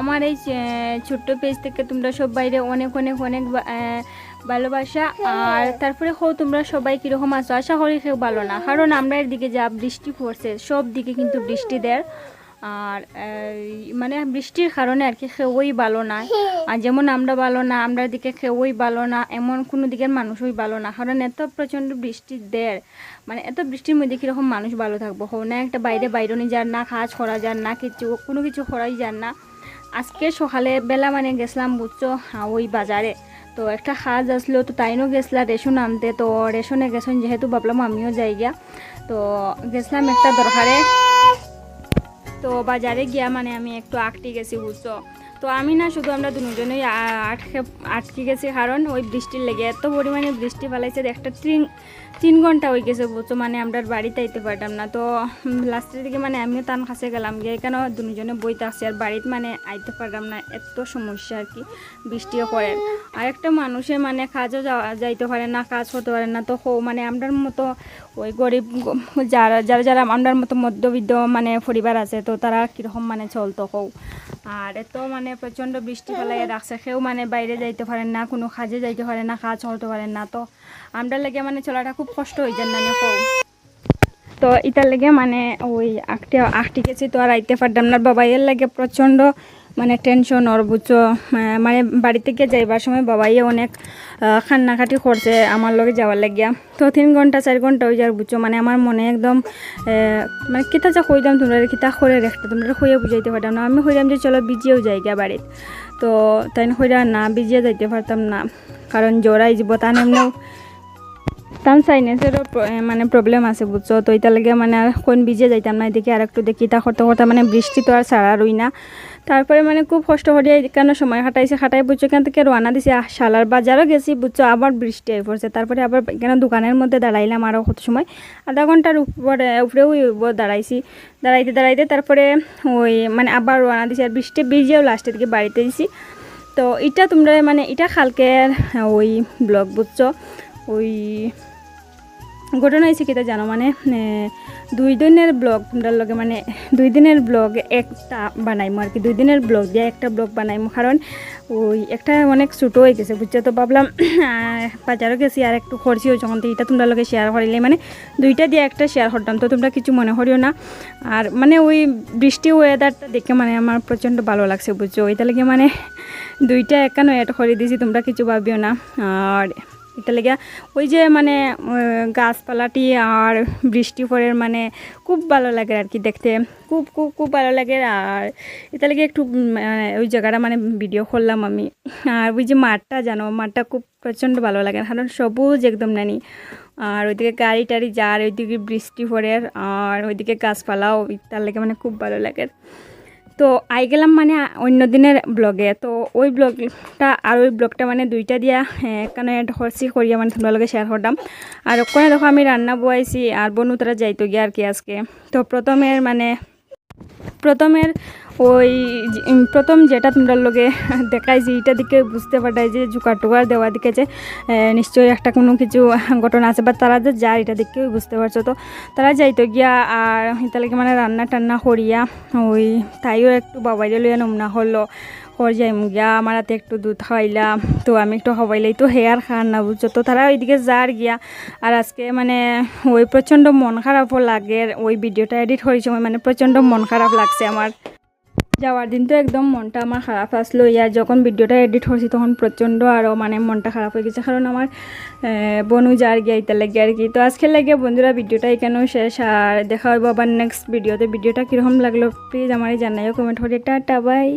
আমার এই ছোট্ট পেজ থেকে তোমরা সব বাইরে অনেক অনেক অনেক ভালোবাসা। আর তারপরে হো, তোমরা সবাই কীরকম আছো? আশা করি কেউ ভালো না। কারণ আমরা এর দিকে যা বৃষ্টি পড়ছে, সব দিকে কিন্তু বৃষ্টি দেয়। আর মানে বৃষ্টির কারণে আর কি কেউই ভালো না। আর যেমন আমরা ভালো না আমরা দিকে কেউই ভালো না এমন কোনো দিকের মানুষই ভালো না। কারণ এত প্রচণ্ড বৃষ্টি দেয় মানে এত বৃষ্টির মধ্যে কীরকম মানুষ ভালো থাকব? হো না একটা বাইরে বাইরনি যান না কাজ করা যান না কিছু কোনো কিছু করাই যান না। আজকে সকালে বেলা মানে গেছিলাম বুঝছ হ্যাঁ, ওই বাজারে। তো একটা কাজ আসলো তো তাইনও গেছিলা রেশন আনতে। তো রেশনে গেছেন যেহেতু ভাবলাম আমিও যাই গিয়া। তো গেছিলাম একটা দরকারে। তো বাজারে গিয়া মানে আমি একটু আঁকটি গেছি বুঝছ? তো আমি না শুধু আমরা দুজনেই আটকে আটকে গেছি। কারণ ওই বৃষ্টির লেগে এত পরিমাণে বৃষ্টি ফেলাইছে একটা তিন তিন ঘণ্টা হয়ে গেছে বুঝছ? মানে আমরা বাড়িতে আইতে পারতাম না। তো লাস্টের দিকে মানে আমিও তান কাছে গেলাম। গিয়ে কেন দুজনে বইতে আসছে আর বাড়িতে মানে আইতে পারলাম না। এত সমস্যা আর কি, বৃষ্টিও পড়ে। আর একটা মানুষের মানে কাজও যাওয়া, যাইতে পারে না, কাজ করতে পারে না। তো মানে আমরার মতো ওই গরিব যারা যারা যারা আমরার মতো মধ্যবিত্ত মানে পরিবার আছে, তো তারা কীরকম মানে চলতো হও আর এত মানে প্রচণ্ড বৃষ্টি ফেলাইয়া রাখছে। কেউ মানে বাইরে যাইতে পারেন না, কোনো কাজে যাইতে পারেন না, কাজ হতে পারেন না। তো আমরা লেগে মানে চলাটা খুব কষ্ট হয়ে যান না হও তো ইটার লেগে মানে ওই আখটি গেছি তো আর আইতে পারতাম না। বাবাইয়ের লেগে প্রচণ্ড মানে টেনশন ওর বুঝছ মানে বাড়ি থেকে যাইবার সময় বাবাইয়ে অনেক কান্নাকাটি করছে আমার লগে যাওয়ার লাগিয়া। তো তিন ঘণ্টা, চার ঘণ্টা হয়ে যাওয়ার বুঝছ মানে আমার মনে একদম মানে কিতা যা কইতাম তোমরা কিতা করে রেখতে, তোমরা হইয়া বুঝাইতে পারতাম না। আমি হইলাম যে চলো বিজিয়েও যাই গিয়া বাড়িত। তো তাই হইরা না, বিজিয়ে যাইতে পারতাম না, কারণ জোড়াই যাব তান এমনিও তার সাইনেসেরও মানে প্রবলেম আছে বুঝছ তো এটা লাগে মানে আর কোন ভিজে যাইতাম না এদিকে আর একটু দেখি তা করতে করতে মানে বৃষ্টি তো আর সারা রই না তারপরে মানে খুব কষ্ট করিয়া কেন সময় খাটাইছে, খাটাই বুঝছ এখান থেকে রওনা দিছে। শালার বাজারও গেছি বুঝছ আবার বৃষ্টি হয়ে পড়ছে তারপরে আবার এখানে দোকানের মধ্যে দাঁড়াইলাম আরও কত সময়। আধা ঘণ্টার উপরে উপরেও উপর দাঁড়াইছি। দাঁড়াইতে দাঁড়াইতে তারপরে ওই মানে আবার রওনা দিছি। আর বৃষ্টি ভিজেও লাস্টের দিকে বাড়িতে দিছি। তো এটা তোমরা মানে এটা খালকের ওই ব্লগ বুঝছ ওই ঘটনা হয়েছে কিতা জানো? মানে দুই দিনের ব্লগ তোমরা লগে মানে দুই দিনের ব্লগ একটা বানাইমো আর কি দুই দিনের ব্লগ দিয়ে একটা ব্লগ বানাইমো। কারণ, ওই একটা অনেক ছোটো হয়ে গেছে, বুঝছ? তো ভাবলাম বাজারও গেছি আর একটু খরচি হয়েছে যখন এটা তোমরা লগে শেয়ার করিলে। মানে দুইটা দিয়ে একটা শেয়ার করতাম, তো তোমরা কিছু মনে করিও না। আর মানে ওই বৃষ্টি ওয়েদারটা দেখে মানে আমার প্রচণ্ড ভালো লাগছে, বুঝছ? ওইটা লেগে মানে দুইটা একানো অ্যাড করে দিয়েছি তোমরা কিছু ভাবিও না। আর এটা লেগে ওই যে মানে গাছপালাটি আর বৃষ্টি পড়ের মানে খুব ভালো লাগে আর কি দেখতে। খুব খুব খুব ভালো লাগে আর এটা লেগে একটু মানে ওই জায়গাটা মানে ভিডিও করলাম আমি। আর ওই যে মাঠটা জানো, মাঠটা খুব প্রচণ্ড ভালো লাগে। কারণ সবুজ একদম নানি। আর ওইদিকে গাড়ি টাড়ি যার ওইদিকে বৃষ্টি পড়ে আর ওইদিকে গাছপালাও, তার লেগে মানে খুব ভালো লাগে। তো আই গেলাম মানে অন্য দিনের ব্লগে তো ওই ব্লগটা আর ওই ব্লগটা মানে দুইটা দিয়া এখানে হরসি করিয়া মানে তোমরা শেয়ার করতাম আর ওখানে দেখো আমি রান্না বয়াইছি আর বনু তারা যাইতো গিয়ে আর কি আজকে। তো প্রথমের মানে প্রথমের ওই প্রথম যেটা তোমরা লগে দেখাইছি, এটা দিকে বুঝতে পারতাই যে জোগাড় টুকার দেওয়া দিকে যে নিশ্চয়ই একটা কোনো কিছু ঘটনা আছে, বা তারা যে যায়, এটা দেখেও বুঝতে পারছ। তো তারা যাইতো গিয়া, আর তাহলে মানে রান্না টান্না করিয়া, ওই তাইও একটু বাবাইরে লইয়া নমুনা হলো হর যাই গিয়া, আমার হাতে একটু দুধ খাওয়াইলাম, তো আমি একটু খাওয়াইলাই তো হেয়ার খান না বুঝছ। তো তারা ওইদিকে যার গিয়া, আর আজকে মানে ওই প্রচণ্ড মন খারাপও লাগে, ওই ভিডিওটা এডিট সময় মানে প্রচণ্ড মন খারাপ লাগছে আমার। যাওয়ার দিন তো একদম মনটা আমার খারাপ আসলো ইয়ার যখন ভিডিওটা এডিট হয়েছি তখন প্রচণ্ড আরও মানে মনটা খারাপ হয়ে গেছে। কারণ আমার বনু যার গিয়ে, ইতে লাগে আর কি তো আজকে লাগে বন্ধুরা ভিডিওটা এখানেও শেষ আর দেখা হইব আবার নেক্সট ভিডিওতে ভিডিওটা কীরকম লাগল প্লিজ আমার জানাইও কমেন্ট করে টাটা বাই